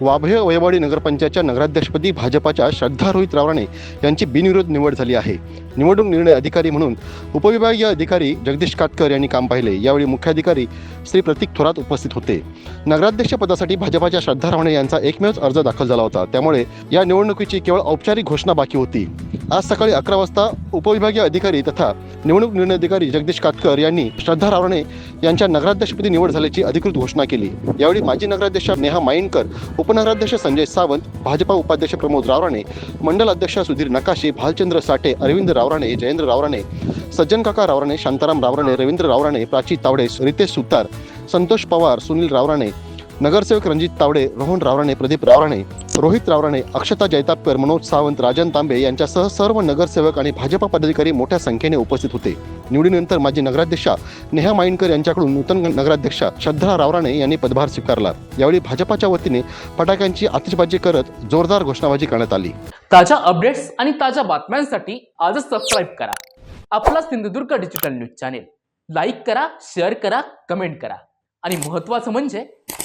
वाभय वयवाडी नगरपंचायतच्या नगराध्यक्षपदी भाजपाच्या श्रद्धा रोहित रावराणे यांची बिनविरोध निवड झाली आहे. निवडणूक निर्णय अधिकारी म्हणून उपविभागीय अधिकारी जगदीश काटकर यांनी काम पाहिले. यावेळी मुख्याधिकारी श्री प्रतीक थोरात उपस्थित होते. नगराध्यक्ष पदासाठी भाजपाच्या श्रद्धा रावणे यांचा एकमेवच अर्ज दाखल झाला होता. त्यामुळे या निवडणुकीची केवळ औपचारिक घोषणा बाकी होती. आज सकाळी अकरा वाजता उपविभागीय अधिकारी तथा निवडणूक निर्णय अधिकारी जगदीश कातकर यांनी श्रद्धा रावणे यांच्या नगराध्यक्षपदी निवड झाल्याची अधिकृत घोषणा केली. यावेळी माजी नगराध्यक्ष नेहा माईनकर उपनगराध्यक्ष संजय सावंत भाजपा उपाध्यक्ष प्रमोद रावराणे मंडल अध्यक्ष सुधीर नकाशे भालचंद्र साठे अरविंद रावराणे जयेंद्र रावराणे सज्जन काका रावराणे शांताराम रावराणे रवींद्र रावराणे प्राची तावडे रितेश सुतार संतोष पवार सुनील रावराणे नगरसेवक रणजित तावडे रोहन रावराणे प्रदीप रावराणे रोहित रावराणे अक्षता जैतापकर मनोज सावंत राजन तांबे यांच्यासह सर्व नगरसेवक आणि भाजपा पदाधिकारी मोठ्या संख्येने उपस्थित होते. निवडीनंतर माजी नगराध्यक्षा नेहा माइनकर यांच्याकडून नूतन नगराध्यक्षा श्रद्धा रावराणे यांनी पदभार स्वीकारला. यावेळी भाजपाच्या वतीने फटाक्यांची आतिषबाजी करत जोरदार घोषणाबाजी करण्यात आली. ताज्या अपडेट्स आणि ताज्या बातम्यांसाठी आजच सबस्क्राईब करा. आपला Sindhudurg digital news channel like करा शेअर करा कमेंट करा. आणि महत्त्वाचं म्हणजे